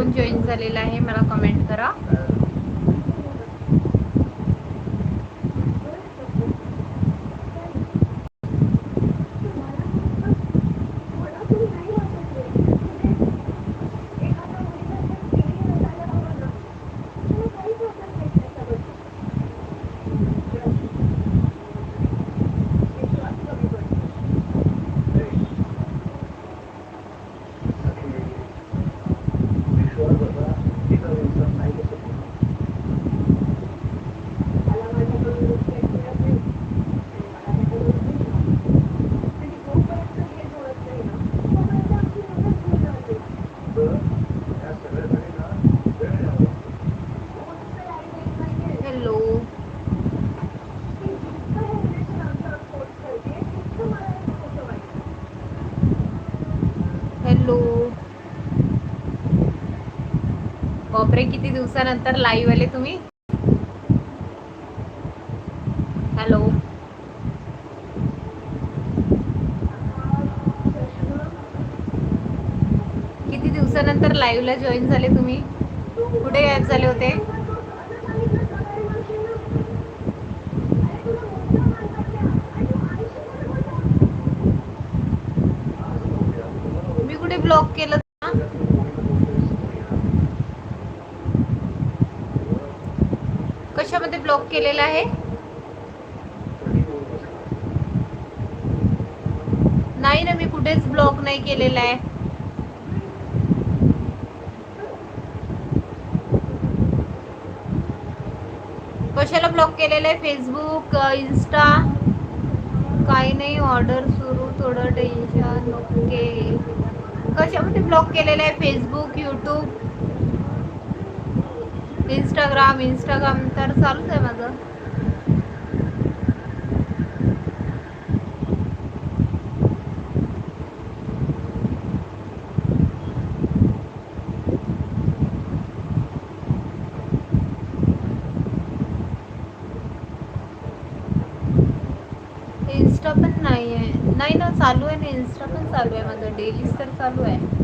कोण जॉईन झालेलं आहे मला कमेंट करा हॅलो हॅलो बापरे किती दिवसानंतर लाईव्ह आले तुम्ही? हॅलो किती दिवसानंतर लाईव्हला जॉईन झाले तुम्ही? कुठे गायब झाले होते? मी कुठे ब्लॉक केलं? ना? केलेला ब्लॉक केलेलं आहे. नाही ना मी कुठेच ब्लॉक नाही केलेला आहे. कशाला ब्लॉक केलेलं आहे? फेसबुक इन्स्टा काही नाही ऑर्डर सुरू थोडं टेन्शन ओके कशामध्ये ब्लॉक केलेलं आहे? फेसबुक यूट्यूब इंस्टाग्राम इंस्टाग्राम तर चालूच आहे माझं. इन्स्टा पण नाही आहे नाही ना चालू आहे ना इन्स्टा पण चालू आहे माझं. डेलीच तर चालू आहे.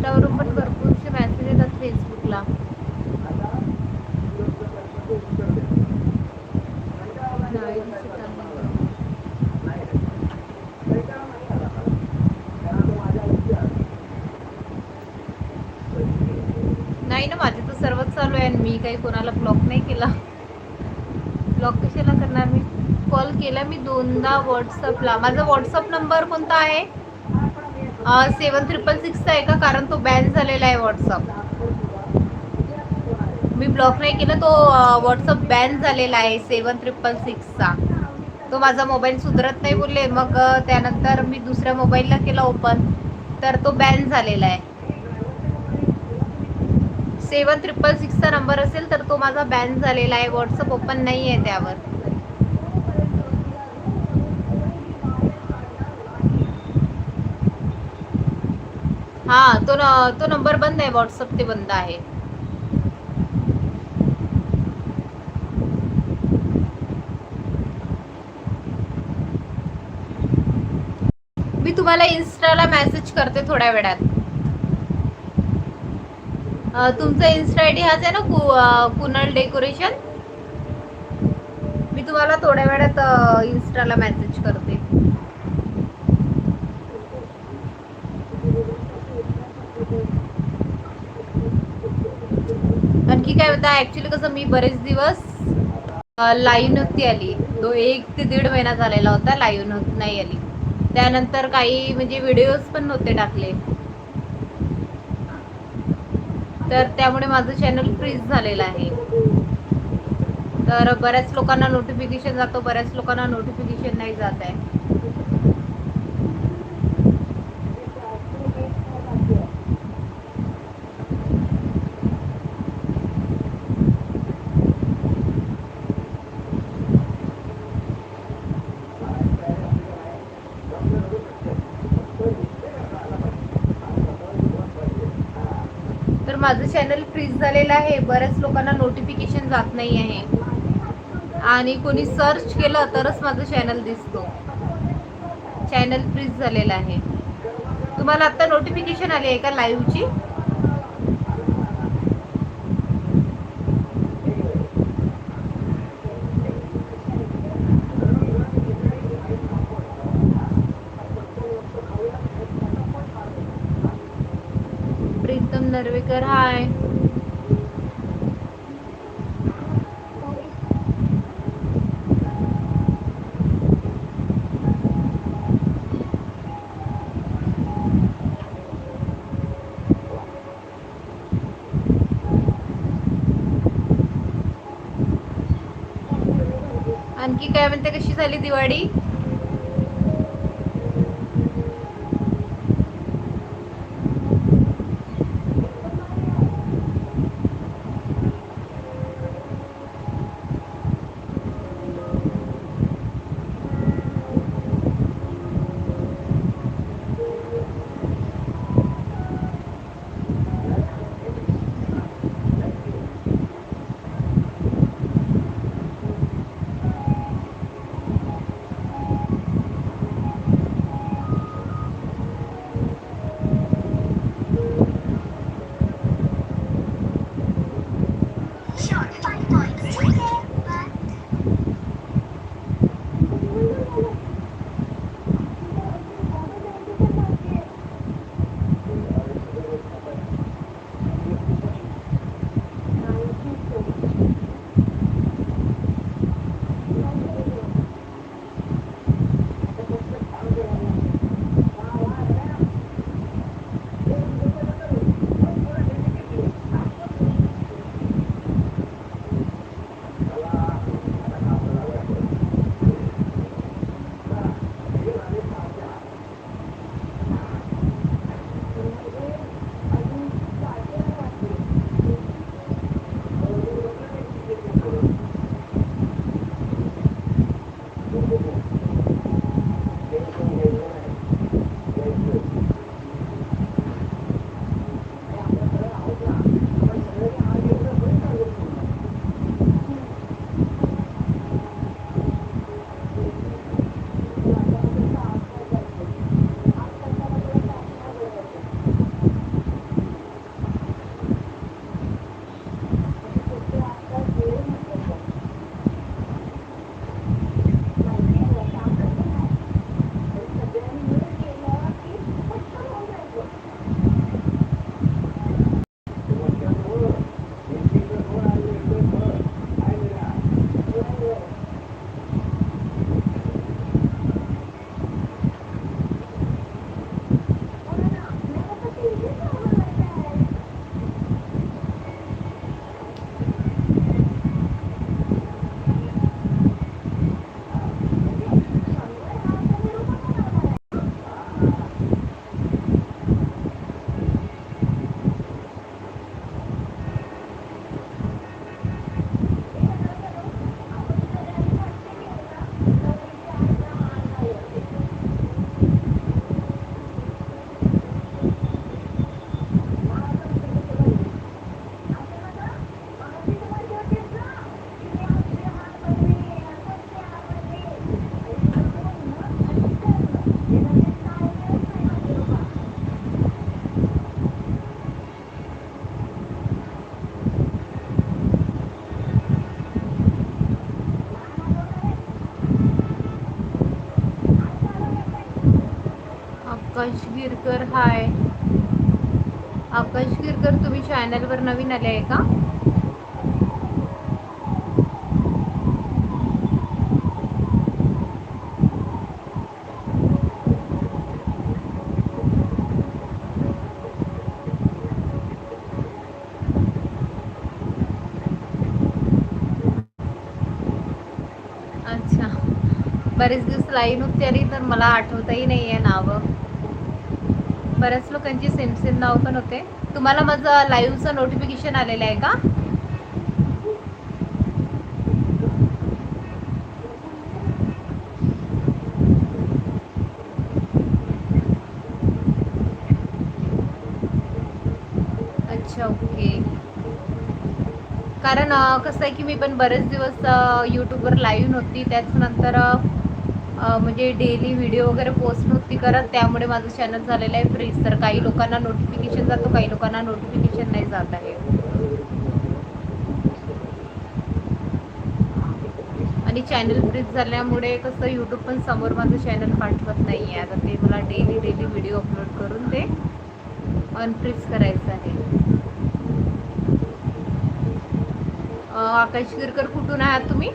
मला इन्स्टावरून पण भरपूरसे मेसेज येतात फेसबुकला. नाही नाही ना माझे तर सर्वच चालू आहे आणि मी काही कोणाला ब्लॉक नाही केला. ब्लॉक कशाला करणार मी? कॉल केला मी दोनदा व्हॉट्सअपला माझा व्हॉट्सअप नंबर कोणता आहे? सेवन ट्रिपल सिक्सचा आहे का कारण तो बॅन झालेला आहे व्हॉट्सअप मी ब्लॉक नाही केला तो व्हॉट्सअप बॅन झालेला आहे सेवन ट्रिपल सिक्सचा तो माझा मोबाईल सुधरत नाही बोलले मग त्यानंतर मी दुसऱ्या मोबाईलला केला ओपन तर तो बॅन झालेला आहे. सेवन ट्रिपल सिक्सचा नंबर असेल तर तो माझा बॅन झालेला आहे. व्हॉट्सअप ओपन नाही आहे त्यावर. हा तो न- तो नंबर बंद आहे व्हॉट्सअप ते बंद आहे. मी तुम्हाला इन्स्टाला मेसेज करते थोड्या वेळात. तुमचा इन्स्टा आय डी हाच आहे ना कु डेकोरेशन? मी तुम्हाला थोड्या वेळात इन्स्टाला मेसेज करते. की काय होतं ऍक्च्युली कसं मी बरेच दिवस लाईव्ह नव्हती आली. तो एक ते दीड महिना झालेला होता लाईव्ह नव्हती नाही आली. त्यानंतर काही म्हणजे व्हिडिओज पण नव्हते टाकले. तर त्यामुळे माझं चॅनल फ्रीज झालेलं आहे. तर बऱ्याच लोकांना नोटिफिकेशन जातो बऱ्याच लोकांना नोटिफिकेशन नाही जात आहे. माझं चॅनल फ्रीज झालेलं आहे. बऱ्याच लोकांना नोटिफिकेशन जात नाही आहे. आणि कोणी सर्च केलं तरच माझं चॅनल दिसतो. चॅनल फ्रीज झालेलं आहे. तुम्हाला आता नोटिफिकेशन आली आहे का लाईव्हची प्रीतम नर्वेकर हाय. आणखी काय म्हणते कशी झाली दिवाळी? आकाश गिरकर हाय. आकाश गिरकर तुम्ही चॅनलवर नवीन आले आहे का? अच्छा. बरेच दिवस लाईन होती आली तर मला आठवतही नाही आहे नावं. बऱ्याच लोकांची सेम सेम नाव पण होते. तुम्हाला माझं लाईव्हचं नोटिफिकेशन आलेलं आहे का? अच्छा ओके कारण कसं आहे की मी पण बरेच दिवस यूट्यूबवर लाईव्ह नव्हती. त्याच्यानंतर म्हणजे डेली व्हिडिओ वगैरे पोस्ट नव्हती करत त्यामुळे माझं चॅनल झालेलं आहे फ्रीज तर काही लोकांना नोटिफिकेशन जातो काही लोकांना नोटिफिकेशन नाही जात आहे. आणि चॅनल फ्रीज झाल्यामुळे कसं यूट्यूब पण समोर माझं चॅनल पाठवत नाही आहे आता ते मला डेली डेली व्हिडिओ अपलोड करून ते अनफ्रीज करायचं आहे. आकाश गिरकर कुठून आहात तुम्ही?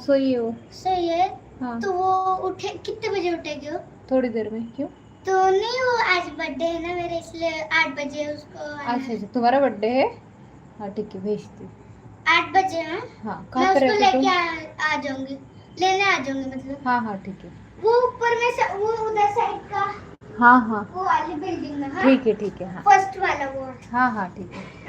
हाँ सोइए हो। सही है? हाँ। तो वो उठे कितने बजे उठेगी वो? थोड़ी देर में क्यों? तो नहीं वो आज बर्थडे है ना मेरे इसलिए आठ बजे उसको अच्छा। अच्छा तुम्हारा बर्थडे है? हाँ ठीक है भेजती। आठ बजे हाँ? हाँ कहाँ पे उसको रहते लेके आ, आ जाऊँगी। लेने आ जाऊँगी मतलब। हाँ हाँ ठीक है। वो ऊपर में स, वो उधर साइड का हाँ हाँ। वो वाली बिल्डिंग में हाँ। ठीक है ठीक है हाँ। फ़र्स्ट वाला वो। हाँ हाँ ठीक है।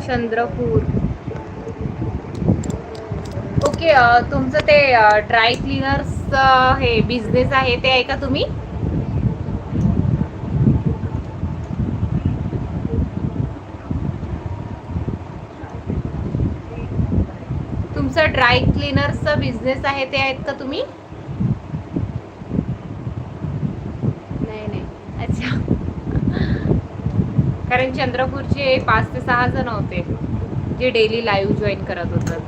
चंद्रपूर. ओके तुमचं ते ड्राय क्लीनर्स हे बिझनेस आहे ते आहे का तुम्ही. तुमचं ड्राय क्लीनर्सचा बिझनेस आहे ते आहेत का तुम्ही नाही नाही अच्छा कारण चंद्रपूरचे पाच ते सहा जण होते जे डेली लाईव्ह जॉईन करत होतात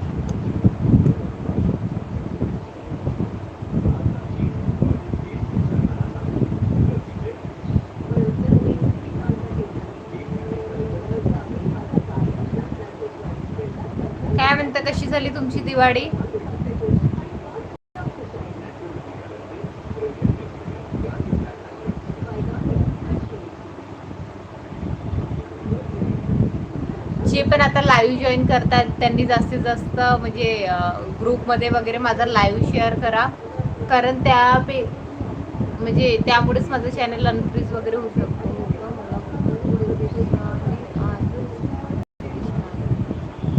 काय म्हणता कशी झाली तुमची दिवाळी जे पण आता लाईव्ह जॉईन करतात त्यांनी जास्तीत जास्त म्हणजे ग्रुपमध्ये वगैरे माझा लाईव्ह शेअर करा. कारण त्या पे म्हणजे त्यामुळेच माझं चॅनल अनफ्रीज वगैरे होऊ शकतो.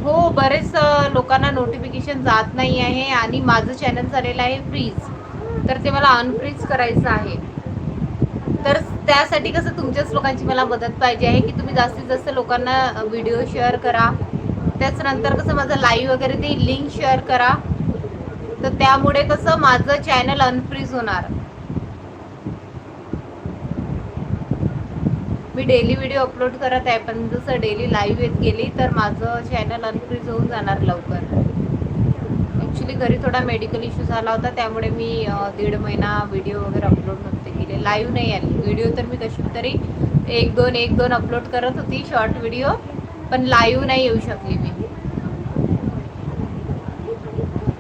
हो बरेच लोकांना नोटिफिकेशन जात नाही आहे आणि माझं चॅनल झालेलं आहे फ्रीज तर ते मला अनफ्रीज करायचं आहे. तर त्यासाठी कसं तुमच्याच लोकांची मला मदत पाहिजे आहे की तुम्ही जास्तीत जास्त लोकांना व्हिडिओ शेअर करा. त्याच्यानंतर कसं माझं लाईव्ह वगैरे ते लिंक शेअर करा. तर त्यामुळे कसं माझं चॅनल अनफ्रीज होणार. मी डेली व्हिडिओ अपलोड करत आहे पण जसं डेली लाईव्ह येत गेली तर माझं चॅनल अनफ्रीज होऊन जाणार लवकर. ॲक्च्युली घरी थोडा मेडिकल इश्यू झाला होता त्यामुळे मी दीड महिना व्हिडिओ वगैरे अपलोड नव्हते केले. लाईव्ह नाही आली. व्हिडिओ तर मी कशी तरी एक दोन एक दोन अपलोड करत होती शॉर्ट व्हिडिओ पण लाईव्ह नाही येऊ शकली मी.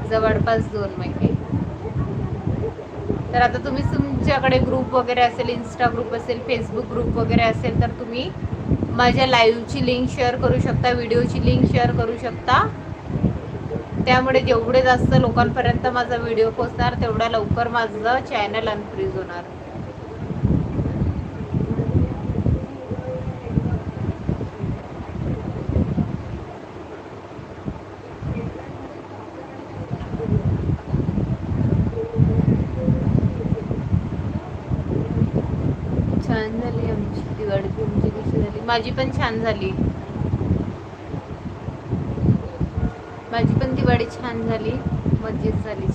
जवळपास दोन महिने. तर आता तुम्ही तुमच्याकडे ग्रुप वगैरे असेल इन्स्टा ग्रुप असेल फेसबुक ग्रुप वगैरे असेल तर तुम्ही माझ्या लाईव्हची लिंक शेअर करू शकता व्हिडिओची लिंक शेअर करू शकता. त्यामुळे जेवढे जास्त लोकांपर्यंत माझा व्हिडिओ पोचणार तेवढ्या लवकर माझं चॅनल अनफ्रीज होणार छान झाली आमची कशी झाली. माझी पण छान झाली. माझी पण दिवाळी छान झाली. मजेत झाली